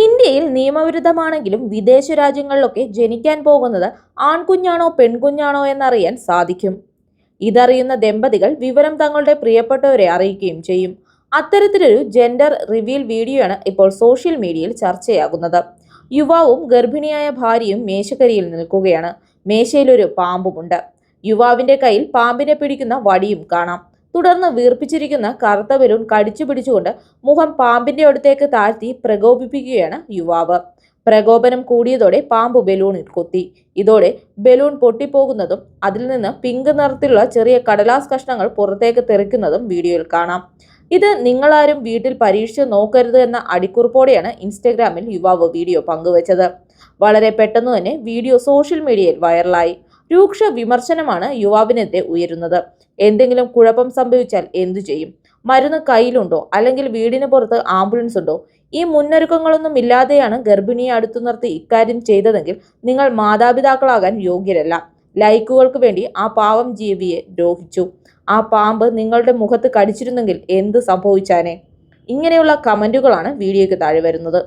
ഇന്ത്യയിൽ നിയമവിരുദ്ധമാണെങ്കിലും വിദേശ രാജ്യങ്ങളിലൊക്കെ ജനിക്കാൻ പോകുന്നത് ആൺകുഞ്ഞാണോ പെൺകുഞ്ഞാണോ എന്നറിയാൻ സാധിക്കും. ഇതറിയുന്ന ദമ്പതികൾ വിവരം തങ്ങളുടെ പ്രിയപ്പെട്ടവരെ അറിയിക്കുകയും ചെയ്യും. അത്തരത്തിലൊരു ജെൻഡർ റിവീൽ വീഡിയോയാണ് ഇപ്പോൾ സോഷ്യൽ മീഡിയയിൽ ചർച്ചയാകുന്നത്. യുവാവും ഗർഭിണിയായ ഭാര്യയും മേശക്കരിയിൽ നിൽക്കുകയാണ്. മേശയിലൊരു പാമ്പുമുണ്ട്. യുവാവിന്റെ കയ്യിൽ പാമ്പിനെ പിടിക്കുന്ന വടിയും കാണാം. തുടർന്ന് വീർപ്പിച്ചിരിക്കുന്ന കറുത്ത ബലൂൺ കടിച്ചു പിടിച്ചുകൊണ്ട് മുഖം പാമ്പിന്റെ അടുത്തേക്ക് താഴ്ത്തി പ്രകോപിപ്പിക്കുകയാണ് യുവാവ്. പ്രകോപനം കൂടിയതോടെ പാമ്പ് ബലൂണിൽ കൊത്തി. ഇതോടെ ബലൂൺ പൊട്ടിപ്പോകുന്നതും അതിൽ നിന്ന് പിങ്ക് നിറത്തിലുള്ള ചെറിയ കടലാസ് കഷ്ണങ്ങൾ പുറത്തേക്ക് തെറിക്കുന്നതും വീഡിയോയിൽ കാണാം. ഇത് നിങ്ങളാരും വീട്ടിൽ പരീക്ഷിച്ച് നോക്കരുത് എന്ന അടിക്കുറിപ്പോടെയാണ് ഇൻസ്റ്റഗ്രാമിൽ യുവാവ് വീഡിയോ പങ്കുവച്ചത്. വളരെ പെട്ടെന്ന് തന്നെ വീഡിയോ സോഷ്യൽ മീഡിയയിൽ വൈറലായി. രൂക്ഷ വിമർശനമാണ് യുവാവിനെതിരെ ഉയരുന്നത്. എന്തെങ്കിലും കുഴപ്പം സംഭവിച്ചാൽ എന്തു ചെയ്യും? മരുന്ന് കയ്യിലുണ്ടോ? അല്ലെങ്കിൽ വീടിന് പുറത്ത് ആംബുലൻസ് ഉണ്ടോ? ഈ മുന്നൊരുക്കങ്ങളൊന്നും ഇല്ലാതെയാണ് ഗർഭിണിയെ അടുത്തു നിർത്തി ഇക്കാര്യം ചെയ്തതെങ്കിൽ നിങ്ങൾ മാതാപിതാക്കളാകാൻ യോഗ്യരല്ല. ലൈക്കുകൾക്ക് വേണ്ടി ആ പാവം ജീവിയെ ദ്രോഹിച്ചു. ആ പാമ്പ് നിങ്ങളുടെ മുഖത്ത് കടിച്ചിരുന്നെങ്കിൽ എന്ത് സംഭവിച്ചാനേ? ഇങ്ങനെയുള്ള കമന്റുകളാണ് വീഡിയോയ്ക്ക് താഴെ വരുന്നത്.